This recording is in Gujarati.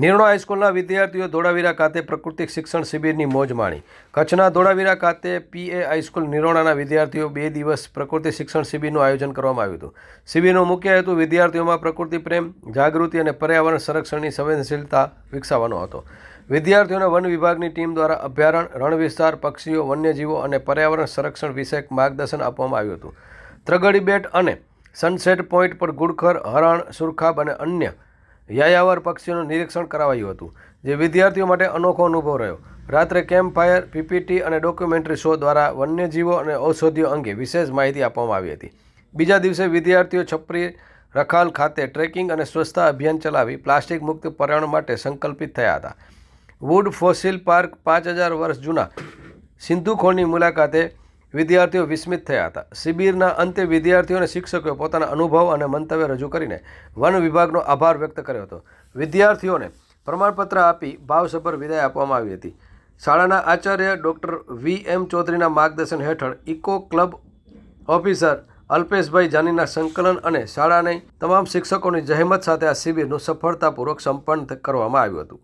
નિર્ણય હાઈસ્કૂલના વિદ્યાર્થીઓ ધોળાવીરા ખાતે પ્રાકૃતિક શિક્ષણ શિબિરની મોજ માણી. કચ્છના ધોળાવીરા ખાતે પીએ હાઈસ્કૂલ નિરોણાના વિદ્યાર્થીઓ બે દિવસ પ્રકૃતિ શિક્ષણ શિબિરનું આયોજન કરવામાં આવ્યું હતું. શિબિરનો મુખ્ય હેતુ વિદ્યાર્થીઓમાં પ્રકૃતિ પ્રેમ, જાગૃતિ અને પર્યાવરણ સંરક્ષણની સંવેદનશીલતા વિકસાવવાનો હતો. વિદ્યાર્થીઓને વન વિભાગની ટીમ દ્વારા અભયારણ્ય રણ વિસ્તાર પક્ષીઓ, વન્યજીવો અને પર્યાવરણ સંરક્ષણ વિષયક માર્ગદર્શન આપવામાં આવ્યું હતું. ત્રગડી બેટ અને સનસેટ પોઈન્ટ પર ગુડખર, હરણ, સુરખાબ અને અન્ય યાયાવર પક્ષીઓનું નિરીક્ષણ કરાવાયું હતું, જે વિદ્યાર્થીઓ માટે અનોખો અનુભવ રહ્યો. રાત્રે કેમ્પ ફાયર, પીપીટી અને ડોક્યુમેન્ટરી શો દ્વારા વન્યજીવો અને ઔષધિઓ અંગે વિશેષ માહિતી આપવામાં આવી હતી. બીજા દિવસે વિદ્યાર્થીઓ છપરી રખાલ ખાતે ટ્રેકિંગ અને સ્વચ્છતા અભિયાન ચલાવી પ્લાસ્ટિક મુક્ત પર્યાવરણ માટે સંકલ્પિત થયા હતા. વુડ ફોસિલ પાર્ક પાંચ હજાર વર્ષ જૂના સિંધુ ખોળની મુલાકાતે વિદ્યાર્થીઓ વિસ્મિત થયા હતા. શિબિરના અંતે વિદ્યાર્થીઓ અને શિક્ષકોએ પોતાના અનુભવ અને મંતવ્ય રજૂ કરીને વન વિભાગનો આભાર વ્યક્ત કર્યો હતો. વિદ્યાર્થીઓને પ્રમાણપત્ર આપી ભાવસભર વિદાય આપવામાં આવી હતી. શાળાના આચાર્ય ડૉક્ટર વી એમ ચૌધરીના માર્ગદર્શન હેઠળ ઇકો ક્લબ ઓફિસર અલ્પેશભાઈ જાનીના સંકલન અને શાળાની તમામ શિક્ષકોની જહેમત સાથે આ શિબિરનું સફળતાપૂર્વક સંપન્ન કરવામાં આવ્યું હતું.